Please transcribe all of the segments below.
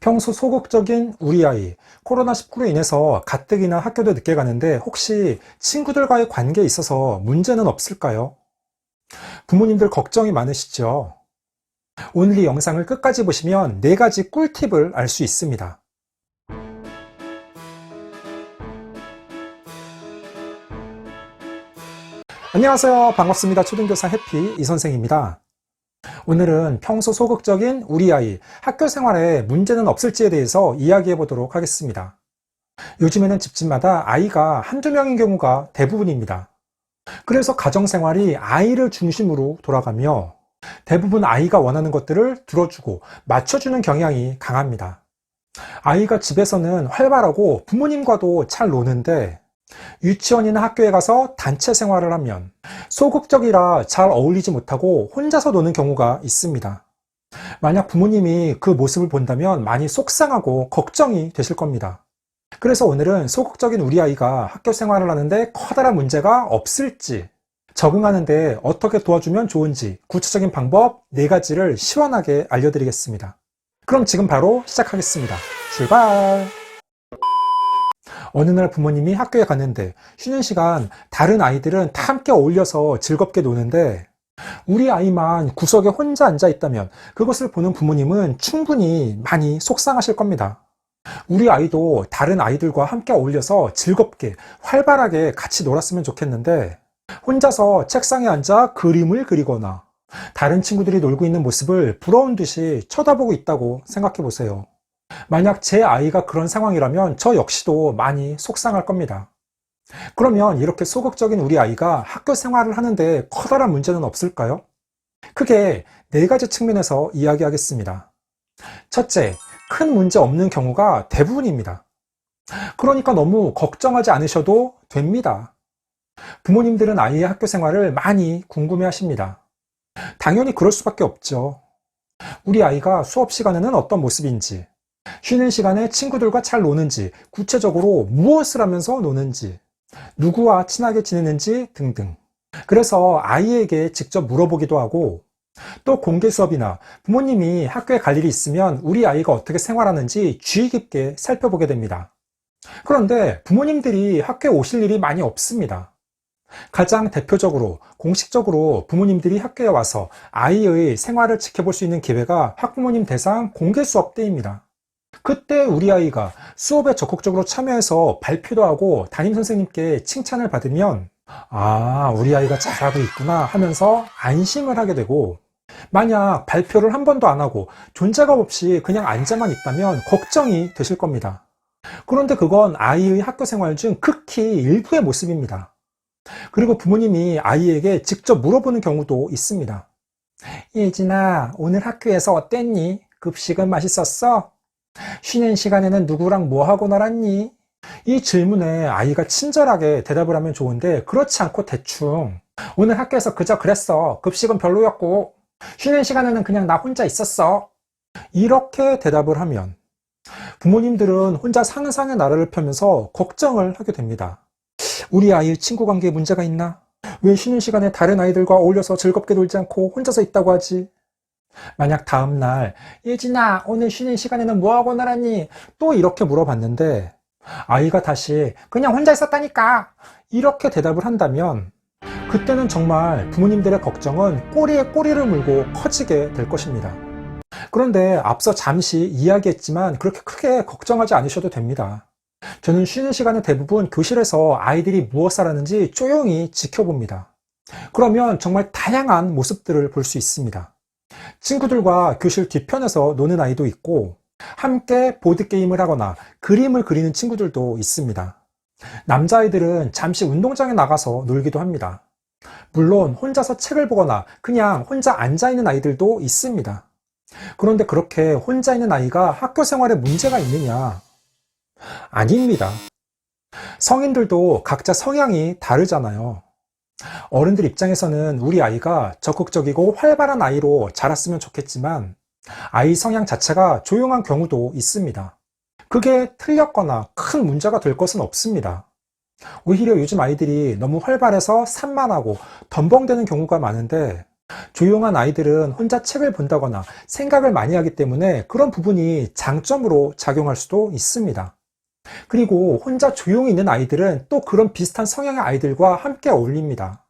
평소 소극적인 우리 아이, 코로나19로 인해서 가뜩이나 학교도 늦게 가는데 혹시 친구들과의 관계에 있어서 문제는 없을까요? 부모님들 걱정이 많으시죠? 오늘 이 영상을 끝까지 보시면 네 가지 꿀팁을 알 수 있습니다. 안녕하세요. 반갑습니다. 초등교사 해피 이선생입니다. 오늘은 평소 소극적인 우리 아이 학교 생활에 문제는 없을지에 대해서 이야기해 보도록 하겠습니다. 요즘에는 집집마다 아이가 한두 명인 경우가 대부분입니다. 그래서 가정 생활이 아이를 중심으로 돌아가며 대부분 아이가 원하는 것들을 들어주고 맞춰주는 경향이 강합니다. 아이가 집에서는 활발하고 부모님과도 잘 노는데 유치원이나 학교에 가서 단체 생활을 하면 소극적이라 잘 어울리지 못하고 혼자서 노는 경우가 있습니다. 만약 부모님이 그 모습을 본다면 많이 속상하고 걱정이 되실 겁니다. 그래서 오늘은 소극적인 우리 아이가 학교 생활을 하는데 커다란 문제가 없을지, 적응하는데 어떻게 도와주면 좋은지 구체적인 방법 4가지를 시원하게 알려드리겠습니다. 그럼 지금 바로 시작하겠습니다. 출발! 어느 날 부모님이 학교에 갔는데 쉬는 시간 다른 아이들은 다 함께 어울려서 즐겁게 노는데 우리 아이만 구석에 혼자 앉아 있다면 그것을 보는 부모님은 충분히 많이 속상하실 겁니다. 우리 아이도 다른 아이들과 함께 어울려서 즐겁게 활발하게 같이 놀았으면 좋겠는데 혼자서 책상에 앉아 그림을 그리거나 다른 친구들이 놀고 있는 모습을 부러운 듯이 쳐다보고 있다고 생각해 보세요. 만약 제 아이가 그런 상황이라면 저 역시도 많이 속상할 겁니다. 그러면 이렇게 소극적인 우리 아이가 학교 생활을 하는데 커다란 문제는 없을까요? 크게 네 가지 측면에서 이야기하겠습니다. 첫째, 큰 문제 없는 경우가 대부분입니다. 그러니까 너무 걱정하지 않으셔도 됩니다. 부모님들은 아이의 학교 생활을 많이 궁금해 하십니다. 당연히 그럴 수밖에 없죠. 우리 아이가 수업 시간에는 어떤 모습인지, 쉬는 시간에 친구들과 잘 노는지, 구체적으로 무엇을 하면서 노는지, 누구와 친하게 지내는지 등등. 그래서 아이에게 직접 물어보기도 하고, 또 공개 수업이나 부모님이 학교에 갈 일이 있으면 우리 아이가 어떻게 생활하는지 주의 깊게 살펴보게 됩니다. 그런데 부모님들이 학교에 오실 일이 많이 없습니다. 가장 대표적으로 공식적으로 부모님들이 학교에 와서 아이의 생활을 지켜볼 수 있는 기회가 학부모님 대상 공개 수업 때입니다. 그때 우리 아이가 수업에 적극적으로 참여해서 발표도 하고 담임 선생님께 칭찬을 받으면 아, 우리 아이가 잘하고 있구나 하면서 안심을 하게 되고 만약 발표를 한 번도 안 하고 존재감 없이 그냥 앉아만 있다면 걱정이 되실 겁니다. 그런데 그건 아이의 학교 생활 중 극히 일부의 모습입니다. 그리고 부모님이 아이에게 직접 물어보는 경우도 있습니다. 예진아, 오늘 학교에서 어땠니? 급식은 맛있었어? 쉬는 시간에는 누구랑 뭐 하고 놀았니? 이 질문에 아이가 친절하게 대답을 하면 좋은데 그렇지 않고 대충 오늘 학교에서 그저 그랬어. 급식은 별로였고 쉬는 시간에는 그냥 나 혼자 있었어. 이렇게 대답을 하면 부모님들은 혼자 상상의 나라를 펴면서 걱정을 하게 됩니다. 우리 아이의 친구 관계에 문제가 있나? 왜 쉬는 시간에 다른 아이들과 어울려서 즐겁게 놀지 않고 혼자서 있다고 하지? 만약 다음날, 예진아, 오늘 쉬는 시간에는 뭐하고 놀았니? 또 이렇게 물어봤는데, 아이가 다시, 그냥 혼자 있었다니까! 이렇게 대답을 한다면, 그때는 정말 부모님들의 걱정은 꼬리에 꼬리를 물고 커지게 될 것입니다. 그런데 앞서 잠시 이야기했지만 그렇게 크게 걱정하지 않으셔도 됩니다. 저는 쉬는 시간에 대부분 교실에서 아이들이 무엇을 하는지 조용히 지켜봅니다. 그러면 정말 다양한 모습들을 볼 수 있습니다. 친구들과 교실 뒤편에서 노는 아이도 있고, 함께 보드게임을 하거나 그림을 그리는 친구들도 있습니다. 남자아이들은 잠시 운동장에 나가서 놀기도 합니다. 물론 혼자서 책을 보거나 그냥 혼자 앉아있는 아이들도 있습니다. 그런데 그렇게 혼자 있는 아이가 학교 생활에 문제가 있느냐? 아닙니다. 성인들도 각자 성향이 다르잖아요. 어른들 입장에서는 우리 아이가 적극적이고 활발한 아이로 자랐으면 좋겠지만 아이 성향 자체가 조용한 경우도 있습니다. 그게 틀렸거나 큰 문제가 될 것은 없습니다. 오히려 요즘 아이들이 너무 활발해서 산만하고 덤벙대는 경우가 많은데 조용한 아이들은 혼자 책을 본다거나 생각을 많이 하기 때문에 그런 부분이 장점으로 작용할 수도 있습니다. 그리고 혼자 조용히 있는 아이들은 또 그런 비슷한 성향의 아이들과 함께 어울립니다.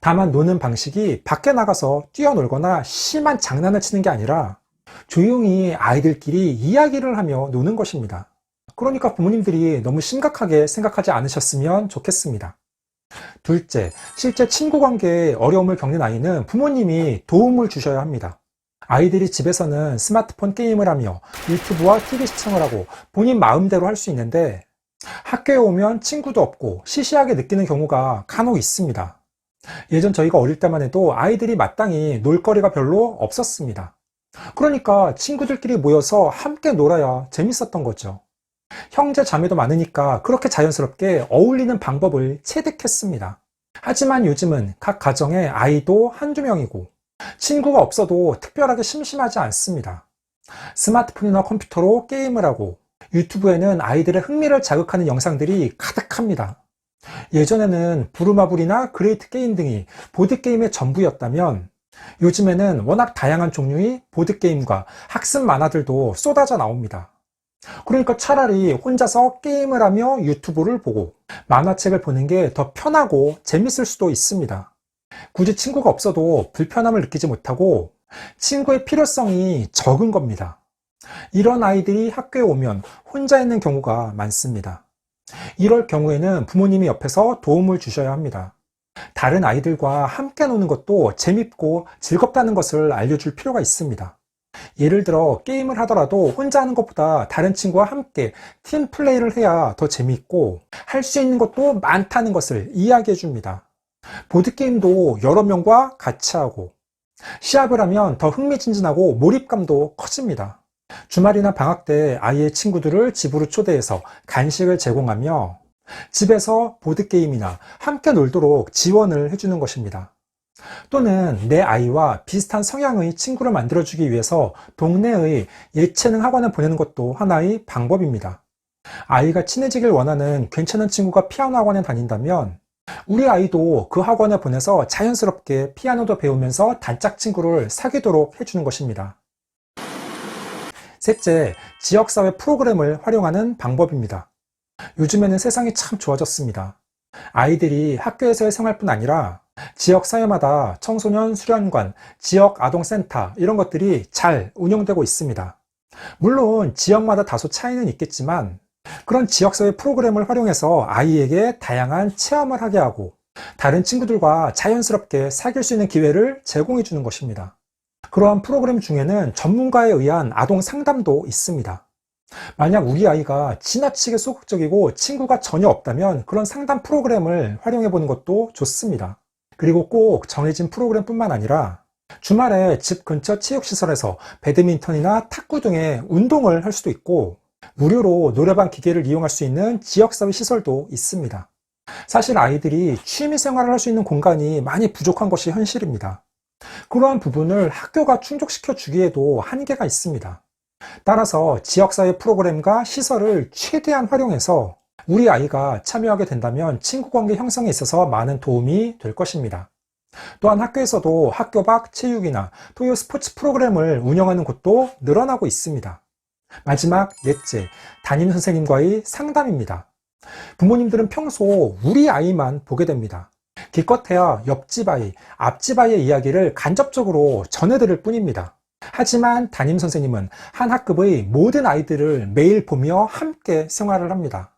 다만 노는 방식이 밖에 나가서 뛰어놀거나 심한 장난을 치는 게 아니라 조용히 아이들끼리 이야기를 하며 노는 것입니다. 그러니까 부모님들이 너무 심각하게 생각하지 않으셨으면 좋겠습니다. 둘째, 실제 친구 관계에 어려움을 겪는 아이는 부모님이 도움을 주셔야 합니다. 아이들이 집에서는 스마트폰 게임을 하며 유튜브와 TV 시청을 하고 본인 마음대로 할 수 있는데 학교에 오면 친구도 없고 시시하게 느끼는 경우가 간혹 있습니다. 예전 저희가 어릴 때만 해도 아이들이 마땅히 놀거리가 별로 없었습니다. 그러니까 친구들끼리 모여서 함께 놀아야 재밌었던 거죠. 형제 자매도 많으니까 그렇게 자연스럽게 어울리는 방법을 체득했습니다. 하지만 요즘은 각 가정에 아이도 한두 명이고 친구가 없어도 특별하게 심심하지 않습니다. 스마트폰이나 컴퓨터로 게임을 하고 유튜브에는 아이들의 흥미를 자극하는 영상들이 가득합니다. 예전에는 부루마블이나 그레이트 게임 등이 보드게임의 전부였다면 요즘에는 워낙 다양한 종류의 보드게임과 학습 만화들도 쏟아져 나옵니다. 그러니까 차라리 혼자서 게임을 하며 유튜브를 보고 만화책을 보는 게 더 편하고 재밌을 수도 있습니다. 굳이 친구가 없어도 불편함을 느끼지 못하고 친구의 필요성이 적은 겁니다. 이런 아이들이 학교에 오면 혼자 있는 경우가 많습니다. 이럴 경우에는 부모님이 옆에서 도움을 주셔야 합니다. 다른 아이들과 함께 노는 것도 재밌고 즐겁다는 것을 알려줄 필요가 있습니다. 예를 들어 게임을 하더라도 혼자 하는 것보다 다른 친구와 함께 팀 플레이를 해야 더 재밌고 할 수 있는 것도 많다는 것을 이야기해 줍니다. 보드게임도 여러 명과 같이 하고 시합을 하면 더 흥미진진하고 몰입감도 커집니다. 주말이나 방학 때 아이의 친구들을 집으로 초대해서 간식을 제공하며 집에서 보드게임이나 함께 놀도록 지원을 해주는 것입니다. 또는 내 아이와 비슷한 성향의 친구를 만들어주기 위해서 동네의 예체능 학원을 보내는 것도 하나의 방법입니다. 아이가 친해지길 원하는 괜찮은 친구가 피아노 학원에 다닌다면 우리 아이도 그 학원에 보내서 자연스럽게 피아노도 배우면서 단짝 친구를 사귀도록 해주는 것입니다. 셋째, 지역사회 프로그램을 활용하는 방법입니다. 요즘에는 세상이 참 좋아졌습니다. 아이들이 학교에서의 생활뿐 아니라 지역사회마다 청소년 수련관, 지역 아동센터 이런 것들이 잘 운영되고 있습니다. 물론 지역마다 다소 차이는 있겠지만 그런 지역사회 프로그램을 활용해서 아이에게 다양한 체험을 하게 하고 다른 친구들과 자연스럽게 사귈 수 있는 기회를 제공해 주는 것입니다. 그러한 프로그램 중에는 전문가에 의한 아동 상담도 있습니다. 만약 우리 아이가 지나치게 소극적이고 친구가 전혀 없다면 그런 상담 프로그램을 활용해 보는 것도 좋습니다. 그리고 꼭 정해진 프로그램뿐만 아니라 주말에 집 근처 체육시설에서 배드민턴이나 탁구 등의 운동을 할 수도 있고 무료로 노래방 기계를 이용할 수 있는 지역사회 시설도 있습니다. 사실 아이들이 취미 생활을 할 수 있는 공간이 많이 부족한 것이 현실입니다. 그러한 부분을 학교가 충족시켜 주기에도 한계가 있습니다. 따라서 지역사회 프로그램과 시설을 최대한 활용해서 우리 아이가 참여하게 된다면 친구 관계 형성에 있어서 많은 도움이 될 것입니다. 또한 학교에서도 학교 밖 체육이나 토요 스포츠 프로그램을 운영하는 곳도 늘어나고 있습니다. 마지막 넷째, 담임 선생님과의 상담입니다. 부모님들은 평소 우리 아이만 보게 됩니다. 기껏해야 옆집 아이, 앞집 아이의 이야기를 간접적으로 전해드릴 뿐입니다. 하지만 담임 선생님은 한 학급의 모든 아이들을 매일 보며 함께 생활을 합니다.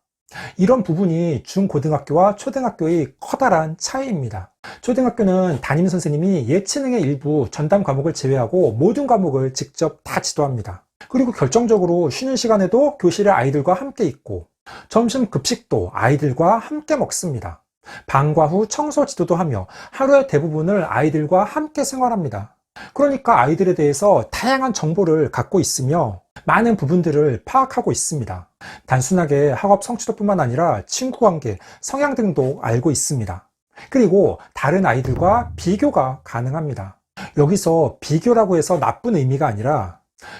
이런 부분이 중고등학교와 초등학교의 커다란 차이입니다. 초등학교는 담임 선생님이 예체능의 일부 전담 과목을 제외하고 모든 과목을 직접 다 지도합니다. 그리고 결정적으로 쉬는 시간에도 교실에 아이들과 함께 있고 점심 급식도 아이들과 함께 먹습니다. 방과 후 청소 지도도 하며 하루의 대부분을 아이들과 함께 생활합니다. 그러니까 아이들에 대해서 다양한 정보를 갖고 있으며 많은 부분들을 파악하고 있습니다. 단순하게 학업 성취도뿐만 아니라 친구 관계, 성향 등도 알고 있습니다. 그리고 다른 아이들과 비교가 가능합니다. 여기서 비교라고 해서 나쁜 의미가 아니라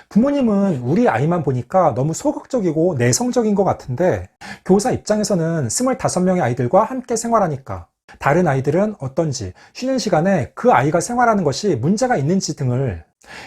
부모님은 우리 아이만 보니까 너무 소극적이고 내성적인 것 같은데 교사 입장에서는 25명의 아이들과 함께 생활하니까 다른 아이들은 어떤지, 쉬는 시간에 그 아이가 생활하는 것이 문제가 있는지 등을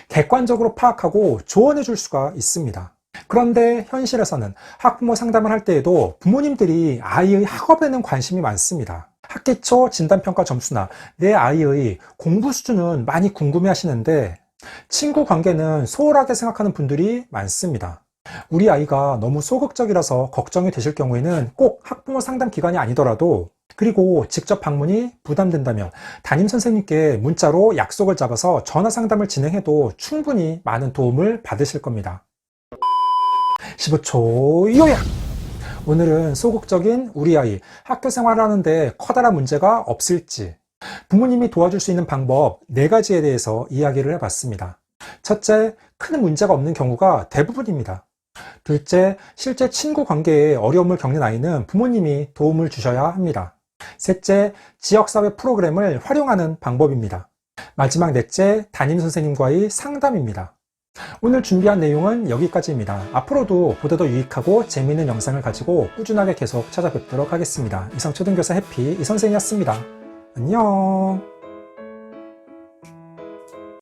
객관적으로 파악하고 조언해 줄 수가 있습니다. 그런데 현실에서는 학부모 상담을 할 때에도 부모님들이 아이의 학업에는 관심이 많습니다. 학기 초 진단평가 점수나 내 아이의 공부 수준은 많이 궁금해 하시는데 친구 관계는 소홀하게 생각하는 분들이 많습니다. 우리 아이가 너무 소극적이라서 걱정이 되실 경우에는 꼭 학부모 상담 기관이 아니더라도 그리고 직접 방문이 부담된다면 담임 선생님께 문자로 약속을 잡아서 전화 상담을 진행해도 충분히 많은 도움을 받으실 겁니다. 15초 요약! 오늘은 소극적인 우리 아이 학교 생활하는데 커다란 문제가 없을지 부모님이 도와줄 수 있는 방법 4가지에 대해서 이야기를 해봤습니다. 첫째, 큰 문제가 없는 경우가 대부분입니다. 둘째, 실제 친구 관계에 어려움을 겪는 아이는 부모님이 도움을 주셔야 합니다. 셋째, 지역사회 프로그램을 활용하는 방법입니다. 마지막 넷째, 담임 선생님과의 상담입니다. 오늘 준비한 내용은 여기까지입니다. 앞으로도 보다 더 유익하고 재미있는 영상을 가지고 꾸준하게 계속 찾아뵙도록 하겠습니다. 이상 초등교사 해피 이 선생이었습니다. 안녕.